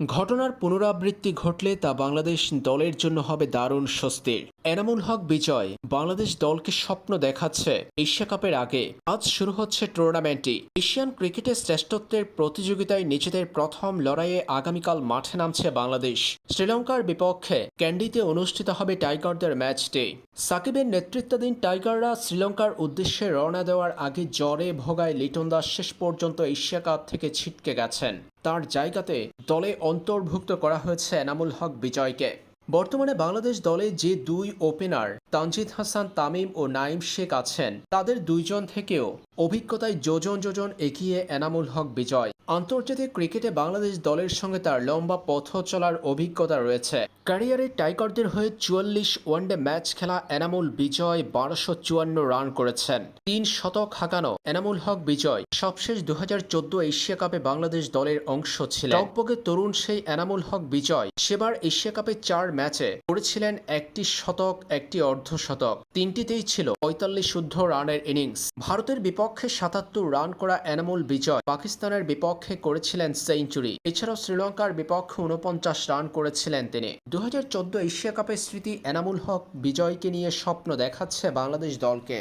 ঘটনার পুনরাবৃত্তি ঘটলে তা বাংলাদেশ দলের জন্য হবে দারুণ স্বস্তির। এনামুল হক বিজয় বাংলাদেশ দলকে স্বপ্ন দেখাচ্ছে এশিয়া কাপের আগে। আজ শুরু হচ্ছে টুর্নামেন্টটি। এশিয়ান ক্রিকেটের শ্রেষ্ঠত্বের প্রতিযোগিতায় নিজেদের প্রথম লড়াইয়ে আগামীকাল মাঠে নামছে বাংলাদেশ। শ্রীলঙ্কার বিপক্ষে ক্যান্ডিতে অনুষ্ঠিত হবে টাইগারদের ম্যাচটি। সাকিবের নেতৃত্বাধীন টাইগাররা শ্রীলঙ্কার উদ্দেশ্যে রওনা দেওয়ার আগে জ্বরে ভোগায় লিটন দাস শেষ পর্যন্ত এশিয়া কাপ থেকে ছিটকে গেছেন। তার জায়গাতে দলে অন্তর্ভুক্ত করা হয়েছে এনামুল হক বিজয়কে। বর্তমানে বাংলাদেশ দলে যে দুই ওপেনার তানজিদ হাসান, তামিম ও নাইম শেখ আছেন, তাদের দুইজন থেকেও অভিজ্ঞতায় যোজন যোজন এগিয়ে এনামুল হক বিজয়। আন্তর্জাতিক ক্রিকেটে বাংলাদেশ দলের সঙ্গে তার লম্বা পথ চলার অভিজ্ঞতা রয়েছে। ক্যারিয়ারে টাইগারদের হয়ে চুয়াল্লিশ ওয়ানডে ম্যাচ খেলা এনামুল বিজয় বারোশো চুয়ান্ন রান করেছেন। তিন শতক হাঁকানো এনামুল হক বিজয় সবশেষ দু হাজার চোদ্দ এশিয়া কাপে বাংলাদেশ দলের অংশ ছিলেন। টকবগে তরুণ সেই এনামুল হক বিজয় সেবার এশিয়া কাপে চার ম্যাচে করেছিলেন একটি শতক, একটি অর্ধশতক। তিনটিতেই ছিল পঁয়তাল্লিশ শুদ্ধ রানের ইনিংস। ভারতের বিপক্ষে সাতাত্তর রান করা এনামুল বিজয় পাকিস্তানের বিপক্ষে করেছিলেন সেঞ্চুরি। এছাড়াও শ্রীলঙ্কার বিপক্ষে উনপঞ্চাশ রান করেছিলেন তিনি। দু এশিয়া কাপের স্মৃতি এনামুল হক বিজয়কে নিয়ে স্বপ্ন দেখাচ্ছে বাংলাদেশ দলকে।